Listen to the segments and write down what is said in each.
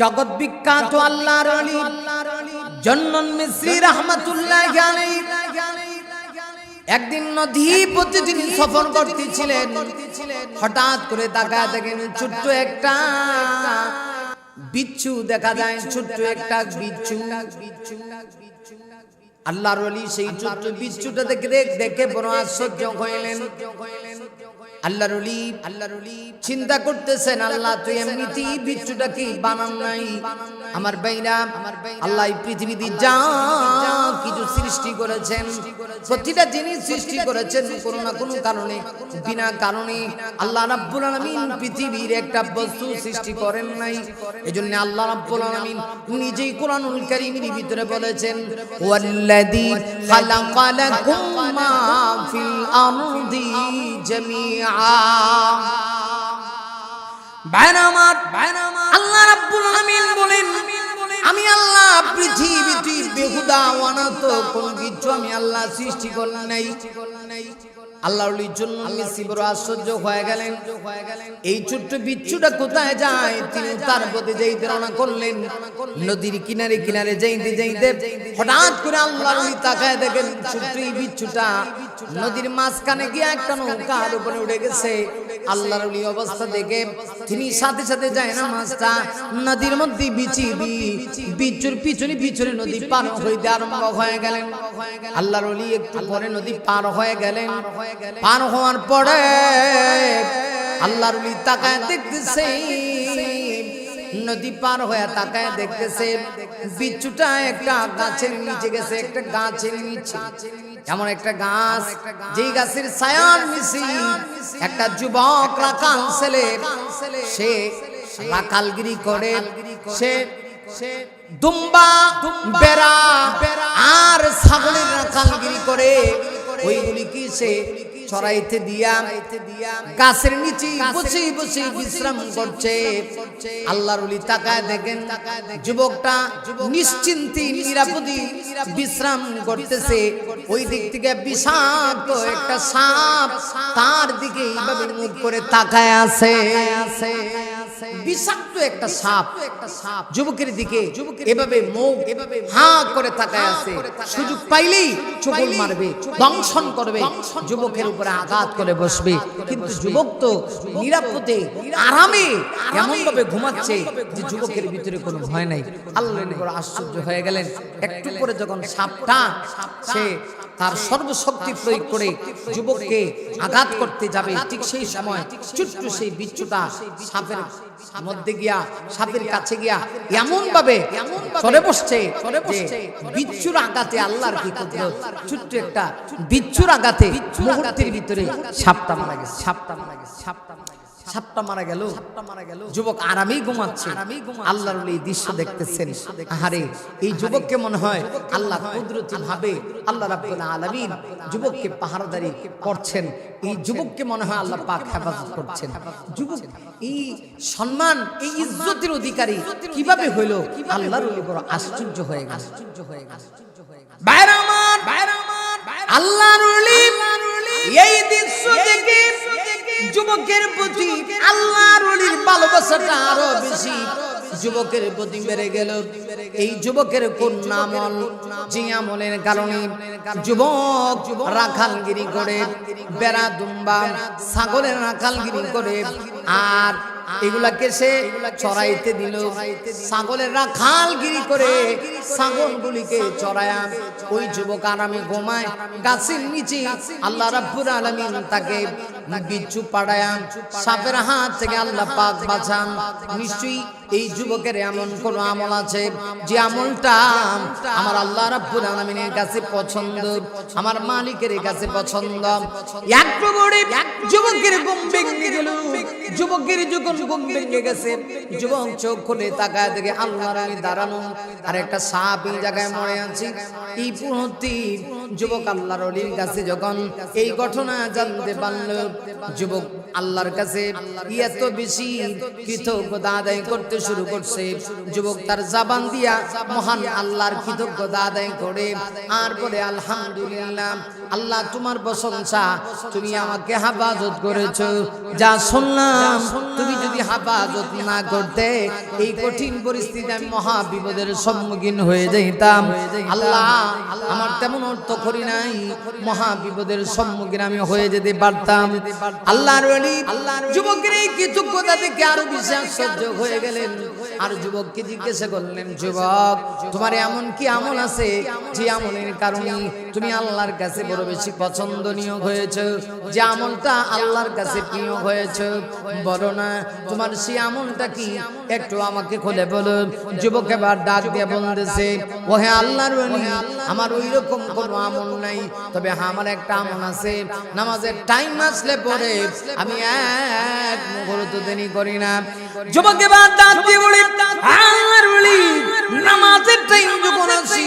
জগৎ বিখ্যাত আল্লাহর অলি জন্নন মিশ্রি রহমাতুল্লাহ একদিন নদী প্রতিদিন সফর করতেছিলেন। হঠাৎ করে তাকায় দেখেন ছোট্ট একটা বিচ্ছু দেখা যায় ছোট্ট একটা বিচ্ছু। আল্লাহর সেই ছোট্ট বিচ্ছুটা দেখে দেখে বড় আশ্চর্য হইলেন। আল্লাহর আল্লাহর চিন্তা করতেছেন আল্লাহ তুই এমনিতেই বিচ্ছুটা কি? বানান নাই। আমার বাইরা আমার আল্লাহ পৃথিবীতে যা সৃষ্টি করেছেন প্রতিটা জিনিস সৃষ্টি করেছেন কোনো না কোনো কারণে। বিনা কারণে আল্লাহ রাব্বুল আলামিন পৃথিবীর একটা বস্তু সৃষ্টি করেন নাই। এজন্য আল্লাহ রাব্বুল আলামিন নিজেই কোরআনুল কারীমের ভিতরে বলেছেন ওয়াল্লাযী খালাকালাকুম মা ফিল আরদি জামিআ। বাইনা আমার আল্লাহ রাব্বুল আলামিন বলেন আমি আল্লাহ পৃথিবীতে বেহুদা অনাথ কোন কিছু আমি আল্লাহ সৃষ্টি করলাম নাই। আল্লাহর জন্য মিসি বড় আশ্চর্য হয়ে গেলেন। এই ছোট্ট বিচ্ছুটা কোথায় যায়? তিনি তার প্রতি যাইতে রওনা করলেন। নদীর কিনারে কিনারে যাইতে যাইতে হঠাৎ করে আল্লাহর তাকায় দেখেন ছোট্ট এই বিচ্ছুটা নদীর মাঝখানে গিয়ে একটা নৌকার উপরে উঠে গেছে। আল্লাহর অবস্থা দেখে তিনি সাথে সাথে যায় না মাছটা। নদীর মধ্যে বিচি দি বিচ্ছুর পিছনে পিছনে নদী পার হইতে আরম্ভ হয়ে গেলেন। আল্লাহর একটু পরে নদী পার হয়ে গেলেন। পার হওয়ার পরে আল্লাহর তাকায় দেখতেছে, নদী পার হয়ে তাকায় দেখতেছে বিচ্ছুটা একটা গাছের নিচে গেছে, একটা গাছের নিচে। এমন একটা গাছ, যেই গাছের ছায়ার মিশি একটা যুবক রাখাল ছেলে। সে রাখালগিরি করে, সে দুম্বা, বেড়া আর রাখালগিরি করে। ওইগুলি কি সে চড়াইতে দিয়া, গাছের নিচে বসে বসে বিশ্রাম করছে। আল্লাহর উলি তাকায় দেখেন, যুবকটা নিশ্চিন্তি, নিরাপদে বিশ্রাম করতেছে। ওই দিক থেকে বিষাক্ত একটা সাপ তার দিকে এইভাবে মুখ করে তাকায় আছে আছে। বিষাক্ত একটা সাপ একটা সাপ। যুবকের দিকে এভাবে মুখ এভাবে হা করে তাকায় আছে। সুযোগ পাইলেই চোখল মারবে দংশন করবে। যুবকের উপরে আঘাত করে বসবে। কিন্তু যুবক তো নিরাপদে আরামে এমন ভাবে ঘুমাচ্ছে যে যুবকের ভিতরে কোনো ভয় নাই। আল্লাহ আশ্চর্য হয়ে গেলেন। একটু করে যখন সাপটা সে তার সর্বশক্তি প্রয়োগ করে যুবককে আঘাত করতে যাবে। ঠিক সেই সময় ছোট্ট সেই বিচ্ছুটা সাপের মধ্যে গিয়া, সাপের কাছে গিয়া এমন ভাবে চলে বসছে বিচ্ছুর আঘাতে আল্লাহর কি ছোট্ট একটা বিচ্ছুর আঘাতে মুহূর্তের ভিতরে সাপটা মারা গেছে, সাপটা মারা গেছে, সাপটা মারা সাপটা মারা গেল। মারা গেল। যুবক আরামেই ঘুমাচ্ছে। আল্লাহর এই দৃশ্য দেখতেছেন। আহারে এই যুবককে মনে হয় আল্লাহ কুদরতি ভাবে আল্লাহ রাব্বুল আলামিন যুবককে পাহারাদারি করছেন। এই যুবককে মনে হয় আল্লাহ পাক হেফাজত করছেন। যুবক এই সম্মান এই ইজ্জতের অধিকারী কীভাবে হইল? আল্লাহর বড় আশ্চর্য হয়ে গেল। আশ্চর্য হয়ে গেল। বাইরে আমার বাইরে আমার আল্লাহর ওলি এই দৃশ্য দেখে যুবকের প্রতি আল্লাহর ওলির ভালোবাসাটা আরও বেশি। যুবকের প্রতি বেড়ে গেল। এই যুবকের কোন আমল যে আমলের কারণে যুবক রাখালগিরি করে বেড়া দুম্বা ছাগলের রাখালগিরি করে, আর এগুলাকে সে চড়াইতে দিল। ছাগলের রাখালগিরি করে ছাগলগুলিকে চড়ায়া ওই যুবক আরামে ঘুমায়, গাছের নিচে আল্লাহ রাব্বুল আলামিন তাকে বিচ্ছু পাড়ায়া? সাপের হাত থেকে আল্লাহ পাক বাঁচান। নিশ্চয়ই এই যুবকের এমন কোন আমল আছে যে আমলটা আমার আল্লাহ রাব্বুল আলামিনের কাছে পছন্দ, আমার মালিকের কাছে পছন্দ। একটু করে যুবকের ঘুম ভেঙে গেল। যুবকের যখন ঘুম ভেঙে গেছে, যুবক চোখ খুলে তাকায় দেখে আল্লাহর আমি দাঁড়ানো আর একটা সাপ এই জায়গায় মরে আছে। এই মুহূর্তে যুবক আল্লাহর অলির কাছে যখন এই ঘটনা জানতে পারল যুবক আল্লাহর কাছে এত বেশি কৃতজ্ঞতা আদায় করতে শুরু করছে। যুবক তার জাবান দিয়া মহান আল্লাহর কৃতজ্ঞতা আদায় করে। আর পরে আলহামদুলিল্লাহ, আল্লাহ তোমার প্রশংসা, তুমি আমাকে হেফাজত করেছ। যা শুনলাম, তুমি যদি হেফাজত না করতে, এই কঠিন পরিস্থিতি আমি মহা বিপদের সম্মুখীন হয়ে যাইতাম। আল্লাহ, আমার তেমন অর্থ করি নাই। মহা বিপদের সম্মুখীন আমি হয়ে যেতে পারতাম। আল্লাহর ওলি যুবকের এই কৃতজ্ঞতা দেখে আরও বেশি আশ্চর্য হয়ে গেলেন। আর যুবককে জিজ্ঞাসা করলেন যুবক তোমার এমন কি আমল আছে? যে আমলের কারণে তুমি আল্লাহর কাছে বড় বেশি পছন্দনীয় হয়েছে। যে আমলটা আল্লাহর কাছে প্রিয় হয়েছে। বড় না তোমার সেই আমলটা কি? একটু আমাকে খুলে বলো যুবক এবার ডাক দিয়ে বলতেছে ও হ্যাঁ আল্লাহর আমার ওই রকম কোনো আমল নাই। তবে হ্যাঁ আমার একটা আমল আছে। নামাজের টাইম আসলে পরে আমি এক মুহূর্ত করি না। যুবকে বাদ দিয়ে বলি আর বলি নামাজের টাইম যখন আসি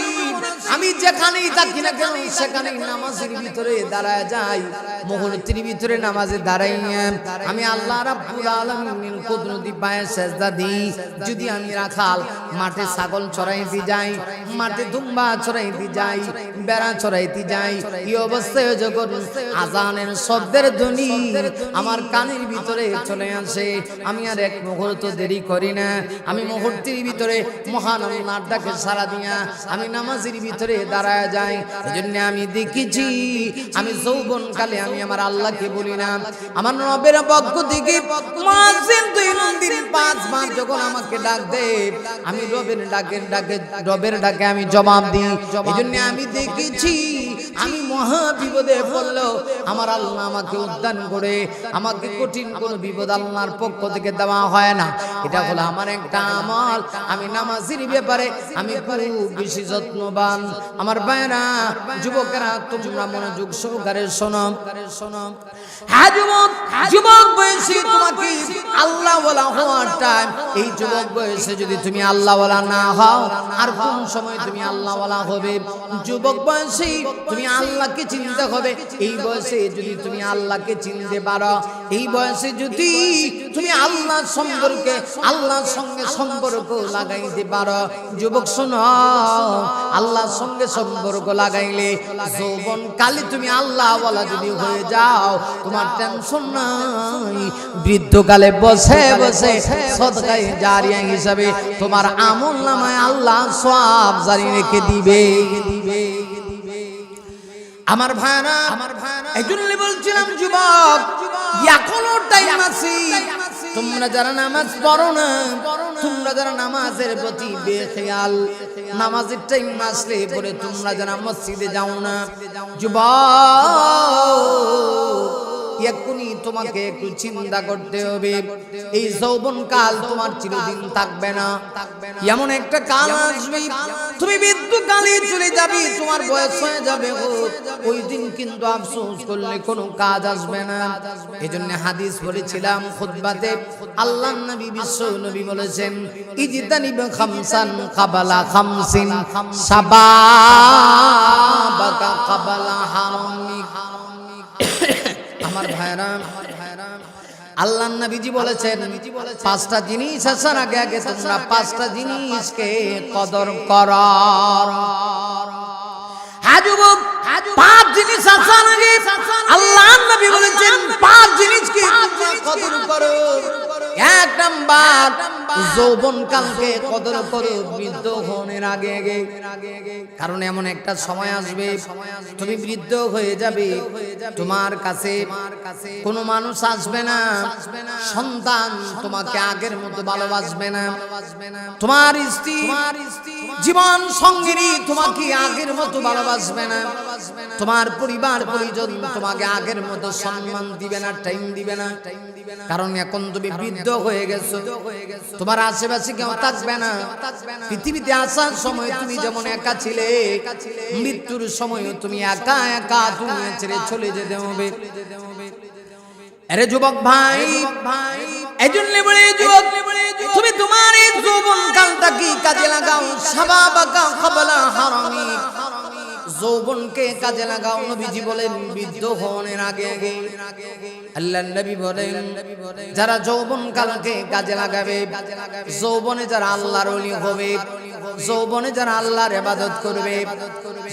আমি যেখানেই থাকি না কেন, সেখানেই নামাজের ভিতরে দাঁড়ায় যাই। মুহূর্তের ভিতরে নামাজে দাঁড়াই আমি আল্লাহ রাব্বুল আলামিনের কুদরতি পায়ে সেজদা দিই। যদি আমি রাখাল মাঠে ছাগল চড়াইতে যাই, মাঠে দুম্বা চড়াইতে যাই, বেড়া চড়াইতে যাই, এই অবস্থায় যখন আজানের শব্দের ধ্বনি আমার কানের ভিতরে চলে আসে, আমি আর এক মুহূর্ত দেরি করি না। আমি মুহূর্তের ভিতরে মহান আল্লাহর ডাকে সারা দিয়া আমি নামাজের ভিতরে দাঁড়ায় যাই এজন্য আমি দেখেছি, আমি যৌবন কালে আমি আমার আল্লাহকে বলি না। আমার রবের পক্ষ থেকে যখন আমাকে ডাক দে আমি রবের ডাকের ডাকে, রবের ডাকে আমি জবাব দিই। এজন্য আমি দেখেছি আমি মহা বিপদে পড়ল আমার আল্লাহ আমাকে উদ্যান করে, আমাকে কঠিন কোন বিপদ আল্লাহর পক্ষ থেকে দেওয়া হয় না। এটা হলো আমার একটা আমল। আমি নামাজের ব্যাপারে আমি খুব বেশি যত্নবান। আমার ভাইরা যুবকেরা, তোমরা মনোযোগ সহকারে শোনো। শোনো হ্যাঁ আল্লাহ না হও, আর কোন সময় তুমি আল্লাহ হবে? যুবক বয়সে তুমি আল্লাহকে চিনতে হবে। এই বয়সে যদি তুমি আল্লাহকে চিনতে পারো, এই বয়সে যদি তুমি আল্লাহ সম্পর্কে, আল্লাহর সঙ্গে সম্পর্ক লাগাইতে পারো। যুবক, শোনো, আল্লাহর সঙ্গে সম্পর্ক লাগাইলে যৌবন কালে তুমি আল্লাহ বলা যদি হয়ে যাও, তোমার টেনশন নাই। বৃদ্ধকালে বসে বসে সদকায় জারিয়া হিসাবে তোমার আমল নামায় আল্লাহ সব জারি রেখে দিবে। আমার ভাইরা আমার ভাইরা এই জন্য বলছিলাম যুবক এখনও টাইম আছে। তোমরা যারা নামাজ পড়ো না তোমরা যারা নামাজের প্রতি বেখেয়াল নামাজের টাইম আসলে পরে তোমরা যারা মসজিদে যাও না। যুবক তোমাকে একটু চিন্তা করতে হবে। এই যৌবন কাল তোমার চিরদিন থাকবে না। এমন একটা কাল আসবে। তুমি বিদ্যুৎ কালে চলে যাবে, তোমার বয়স হয়ে যাবে ওই দিন কিন্তু আফসোস করলে কোনো কাজ আসবে না। এই জন্য হাদিস বলেছিলাম খুতবাতে। আল্লাহ নবী, বিশ্ব নবী বলেছেন, ইজিতানিব খামসান কাবালা খামসিন সাবাবাকা কাবালা হারামিক আল্লাহ নবীজি বলেছেন, পাঁচটা জিনিস আসার আগে আগে তোমরা পাঁচটা জিনিসকে কদর কর। হ্যাঁ আল্লাহ নবী বলেছেন, পাঁচ জিনিসকে কদর করো। এক নাম্বার যৌবন কালকে কদর করো বৃদ্ধ হনের আগে আগে, কারণ এমন একটা সময় আসবে, তুমি বৃদ্ধ হয়ে যাবে, তোমার কাছে কোনো মানুষ আসবে না, সন্তান তোমাকে আগের মতো ভালোবাসবে না, তোমার স্ত্রী জীবন সঙ্গিনী তোমাকে আগের মতো ভালোবাসবে না, তোমার পরিবার পরিজন তোমাকে আগের মতো সম্মান দিবে না, টাইম দিবে না, কারণ এখন তুমি বৃদ্ধ হয়ে গেছো। তোমার আশেপাশে কেউ থাকবে না। পৃথিবীতে আসার সময় তুমি যেমন একা ছিলে মৃত্যুর সময় তুমি একা একা দুনিয়া ছেড়ে চলে যেতে হবে। আরে যুবক ভাই এই জন্য বলে যুবক তুমি তোমার এই যৌবন কালটা কি কাজে লাগাও সাবাবাকা কবলা হারামি। যৌবনকে কাজে লাগাও, নবীজি বলেন, বৃদ্ধ হওয়ার আগে আগে। আল্লাহ নবী বলেন, যারা যৌবন কালকে কাজে লাগাবে, যৌবনে যারা আল্লাহর ওলি হবে, যৌবনে যারা আল্লাহর ইবাদত করবে,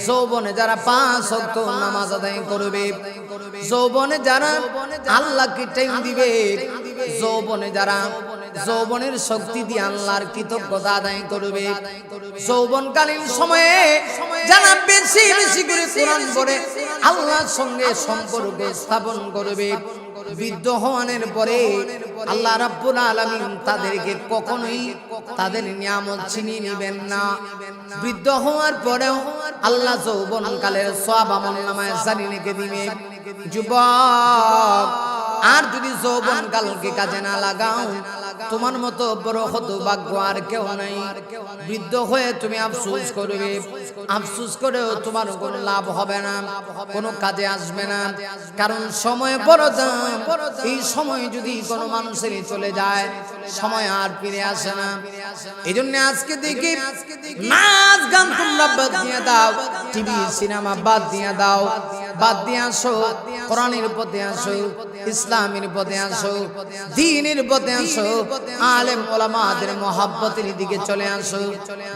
যৌবনে যারা পাঁচ ওয়াক্ত নামাজ আদায় করবে, যৌবনে যারা আল্লাহকে টাইম দিবে, যৌবনে যারা যৌবনের শক্তি দিয়ে আল্লাহর কৃতজ্ঞতা আদায় করবে। যৌবনকালীন সময়ে যারা বেশি বেশি করে কোরআন পড়ে আল্লাহর সঙ্গে সম্পর্ক স্থাপন করবে। বৃদ্ধ হওয়ানের পরে আল্লাহ রাব্বুল আলামিন তাদেরকে কখনোই তাদের নিয়ামত ছিনিয়ে নেবেন না। বৃদ্ধ হওয়ার পরেও আল্লাহ যৌবন কালের সব আমল নামায় জানি রেখে দিবে। যুবক আর যদি যৌবন কালকে কাজে না লাগাও তোমার মতো বড় হত ভাগ্য আর কেউ নাই। বৃদ্ধ হয়ে তুমি আফসুস করবে। আফসুস করেও তোমার কোনো লাভ হবে না, কোনো কাজে আসবে না। কারণ সময় বড় দাম। এই সময় যদি কোনো মানুষেরই চলে যায়, সময় আর ফিরে আসে না। এই জন্য আজকে দেখি নাচ গান তোমরা বাদ দিয়ে দাও টিভি সিনেমা বাদ দিয়ে দাও বাদ দিয়ে আসো কোরআনের পথে আসো ইসলামের পথে আসো দিনের পথে আসো আলেম ওলামাদের মহাব্বতের দিকে চলে আসো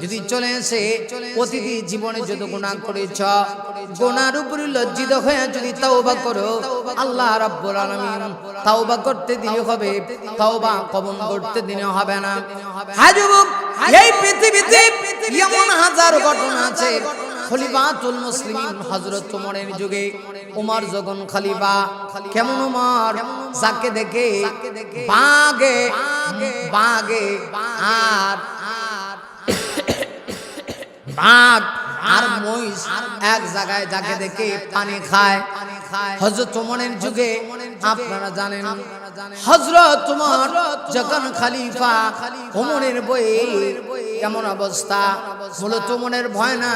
যদি চলে এসে অতিথি জীবনে যত গুণা করেছ গোনার উপরে লজ্জিত হয়ে যদি তাওবা করো আল্লাহ রাব্বুল আলামিন তাওবা করতে দিলে হবে তাওবা কবুল করতে দিলে হবে না। হ্যাঁ যুবক এই পৃথিবীতে এমন হাজার ঘটনা আছে। খলিফাতুল মুসলিমিন হযরত ওমরের যুগে। ওমর যখন খলিফা কেমন ওমর? যাকে দেখে বাগে বাগে আর আর বাঘ আর মহিষ এক জায়গায় যাকে দেখে পানি খায়। হজরত ওমরের যুগে আপনারা জানেন। হজরত তোমার যখন খালিফা ওমরের বইয়ে কেমন অবস্থা মূলত ওমরের ভয় না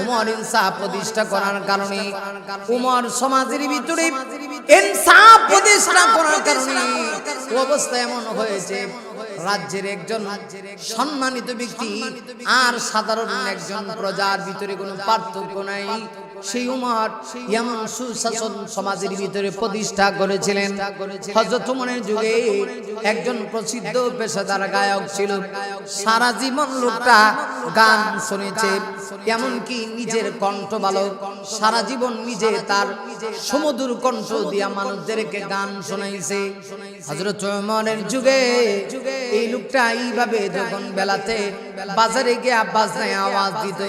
উমর ইনসাফ প্রতিষ্ঠা করার কারণে উমর সমাজের ভিতরে ইনসাফ প্রতিষ্ঠা করার কারণে অবস্থা এমন হয়েছে। রাজ্যের একজন সম্মানিত ব্যক্তি আর সাধারণ একজন প্রজার ভিতরে কোনো পার্থক্য নাই। সেই উমর এমন সুশাসন সমাজের ভিতরে প্রতিষ্ঠা করেছিলেন। হজরত উমরের যুগে একজন প্রসিদ্ধ পেশাদার গায়ক ছিল। সারা জীবন লোকটা গান শুনেছে, এমনকি নিজের কণ্ঠ ভালো। সারা জীবন নিজে তার সমুদ্র কণ্ঠ দিয়া মানুষদেরকে গান শোনাইছে। হজরত উমরের যুগে এই লোকটা এইভাবে যখন বেলাতে বাজারে গিয়ে বাজনায় আওয়াজ দিত,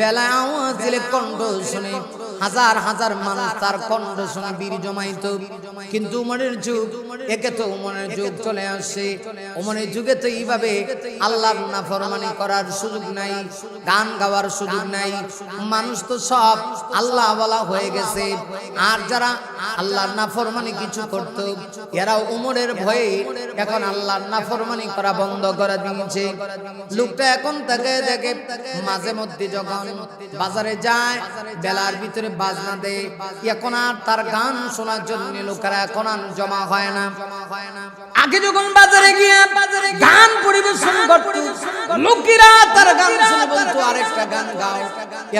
বেলায় আওয়াজ দিলে কণ্ঠ শুনে name. হাজার হাজার মানুষ তার কণ্ঠ শুনে বীর জমাইত কিন্তু উমরের যুগ, একে তো উমরের যুগ চলে আসছে উমরের যুগে তো এইভাবে আল্লাহর নাফরমানি করার সুযোগ নাই, গান গাওয়ার সুযোগ নাই। মানুষ তো সব আল্লাহ বলা হয়ে গেছে। আর যারা আল্লাহর নাফরমানি কিছু করত এরা উমরের ভয়ে এখন আল্লাহর নাফরমানি করা বন্ধ করে দিয়েছে। লোকটা এখন তাকে দেখে মাঝে মধ্যে যখন বাজারে যায়, বেলার ভিতরে বাজনা দেয়। এখন আর তার গান শোনার জন্য লোকেরা এখন আর জমা হয় না। আগে যখন বাজারে গিয়ে বাজারে গান পরিবেশন করত, লোকেরা তার গান শুনে বলতো, আরেকটা গান গাও।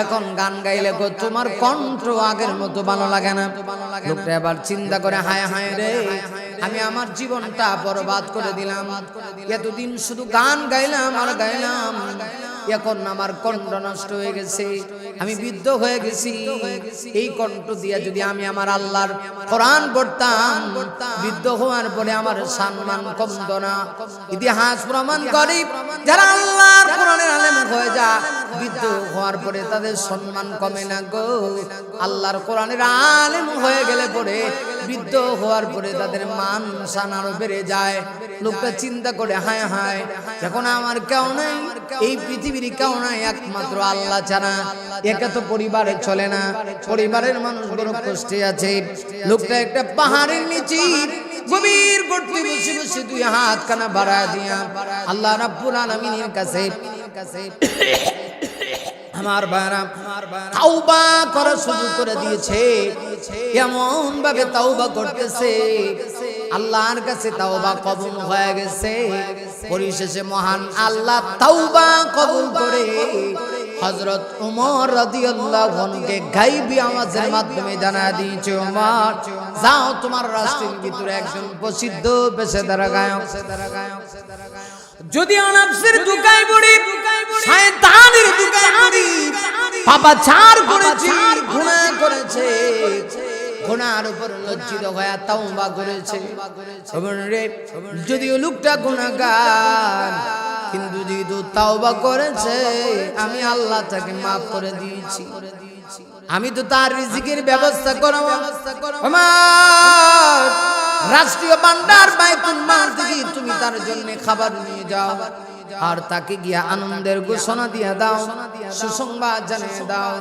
এখন গান গাইলে গো, তোমার কণ্ঠ আগের মতো ভালো লাগে না। লোকটা এবার চিন্তা করে, হায় হায় রে, আমি আমার জীবনটা বরবাদ করে দিলাম। এতদিন শুধু গান গাইলাম আর গাইলাম। এখন আমার কণ্ঠ নষ্ট হয়ে গেছে। আমি বৃদ্ধ হয়ে গেছি। এই কণ্ঠ দিয়ে যদি আমি আমার আল্লাহর কোরআন পড়তাম, বৃদ্ধ হওয়ার পরে আমার সম্মান কমত না। ইতিহাস প্রমাণ করি, যারা আল্লাহর কোরআনের আলেম হয়ে যা, বৃদ্ধ হওয়ার পরে তাদের সম্মান কমে না গো। আল্লাহর কোরআনের আলেম হয়ে গেলে পরে বৃদ্ধ হওয়ার পরে তাদের মান সান আরও বেড়ে যায়। লোকটা চিন্তা করে, হায় হায়, এখন আমার কেউ নাই। এই পৃথিবীর কেউ নাই, একমাত্র আল্লাহ ছাড়া। একা তো পরিবারে চলে না। পরিবারের মানুষ বড় কষ্টে আছে। লোকটা একটা পাহাড়ের নিচে গভীর গর্তে বসে বসে দুই হাত কানা বাড়া দিয়া আল্লাহ রাব্বুল আলামিনের কাছে আমার বারা তাওবা করা শুরু করে দিয়েছে। এমন ভাবে তাওবা করতেছে। আল্লাহর কাছে তাওবা কবুল হয়ে গেছে। পরিশেষে মহান আল্লাহ তাওবা কবুল করে হযরত ওমর রাদিয়াল্লাহু আনহুকে গায়বী আওয়াজের মাধ্যমে জানা দিয়েছে ওমর যাও তোমার রাষ্ট্রের ভিতরে একজন প্রসিদ্ধ পেশাদার গায়ক। যদি অনাফসের দুকায় পড়ি শয়তানের দুকায় পড়ি পাপা ছাড় করেছে। গুনাহ করেছে। গুনার উপর লজ্জিত হয়ে তাওবা করেছে। রে যদিও লোকটা গুনাহগার কিন্তু যেহেতু তাওবা করেছে আমি আল্লাহ তাকে মাফ করে দিয়েছি। আমি তো তার রিজিকের ব্যবস্থা করব। আমার রাষ্ট্রীয় ভান্ডার বাইতুল মাল থেকে তুমি তার জন্য খাবার নিয়ে যাও। আর তাকে গিয়া আনন্দের ঘোষণা দিয়া দাও, সুসংবাদ জানিয়ে দাও।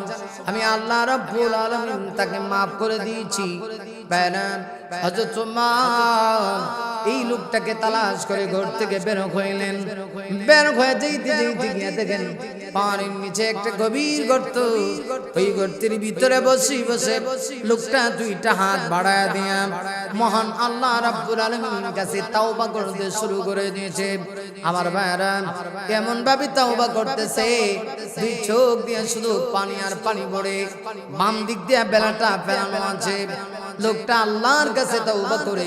আমি আল্লাহ রব্বুল আলামিন তাকে মাফ করে দিয়েছি। উমর, এই লোকটাকে তালাশ করে ঘর থেকে বের হইলেন। বের হয়ে যেতে যেতে গিয়ে দেখেন, পানির নিচে একটা গভীর গর্ত। ওই গর্তের ভিতরে বসি, বসে লোকটা দুইটা হাত বাড়ায় দিয়া মহান আল্লাহ রাব্বুল আলামিনের কাছে তাওবা করতে শুরু করে দিয়েছে। আমার ভাইরা এমন ভাবে তাওবা করতেছে, দুই চোখ দিয়ে শুধু পানি আর পানি পড়ে বাম দিক দিয়ে বেলাটা ফেরানো আছে। লোকটা আল্লাহর কাছে তাওবা করে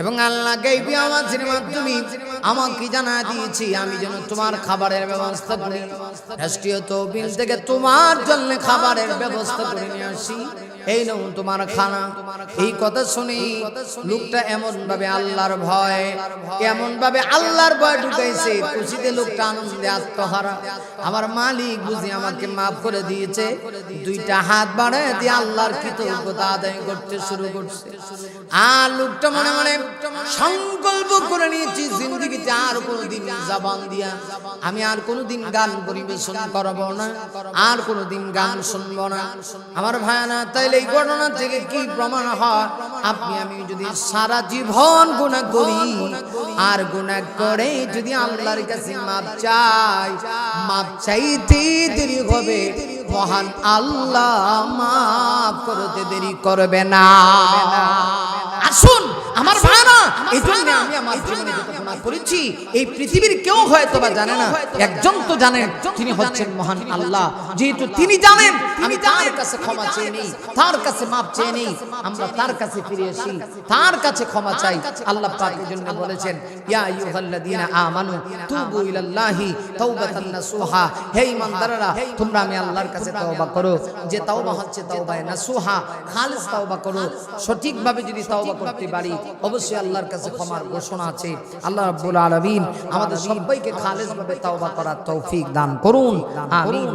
এবং আল্লাহ গাইবি আওয়াজের মাধ্যমে আমাকে জানা দিয়েছি, আমি যেন তোমার খাবারের ব্যবস্থা করি। রাষ্ট্রীয় তহবিল থেকে তোমার জন্য খাবারের ব্যবস্থা করে নিয়ে আসি। এই নাও তোমার খানা। এই কথা শুনি লোকটা এমন ভাবে আল্লাহর ভয় এমন ভাবে আল্লাহর ভয় ঢুকাইছে। খুশিতে লোকটা আনন্দে আত্মহারা। আমার মালিক বুঝি আমাকে মাফ করে দিয়েছে। দুইটা হাত বাড়ায় দিয়ে আল্লাহর কৃতজ্ঞতা আদায় করতে শুরু করছে। আর লোকটা মনে মনে সংকল্প করে নিয়েছি, জিন্দগিতে আর কোনোদিন জবান দিয়া আমি আর কোনোদিন গান পরিবেশন করব না, আর কোনোদিন গান শুনব না। আমার ভায়ানা তাইলে এই ঘটনা থেকে কি প্রমাণ হয়? আপনি আমি যদি সারা জীবন গুণা করি আর গুণা করে যদি আল্লাহর কাছে মাপ চাই, মাপ চাইতে দেরি হবে। মহান আল্লাহ মাফ করতে দেরি করবে না। আসুন, আমার ভাইরা, এই জন্য আমি আমার জীবনে যত গুনাহ করেছি, এই পৃথিবীর কেউ হয়তো বা জানে না, একজন তো জানেন তিনি হচ্ছেন মহান আল্লাহ। যেহেতু তিনি জানেন, আমি তার কাছে ক্ষমা চেয়ে নেই, তার কাছে মাপ চেয়ে নেই, আমরা তার কাছে ফিরে আসি, তার কাছে ক্ষমা চাই। আল্লাহ পাক জন্য বলেছেন, ইয়া আইয়ুহাল্লাযীনা আমানু, তুবু ইলাল্লাহি তাওবাতান নাসুহা। হে ঈমানদাররা তোমরা আমি আল্লাহর কাছে তওবা করো। যে তাওবা হচ্ছে তওবায়ে নাসুহা খালিস তাওবা করো। সঠিকভাবে যদি তাওবা করতে পারি অবশ্যই আল্লাহর কাছে ক্ষমার ঘোষণা আছে। আল্লাহ রাব্বুল আলামিন আমাদের সবাইকে খালিসভাবে তওবা করার তৌফিক দান করুন। আমিন।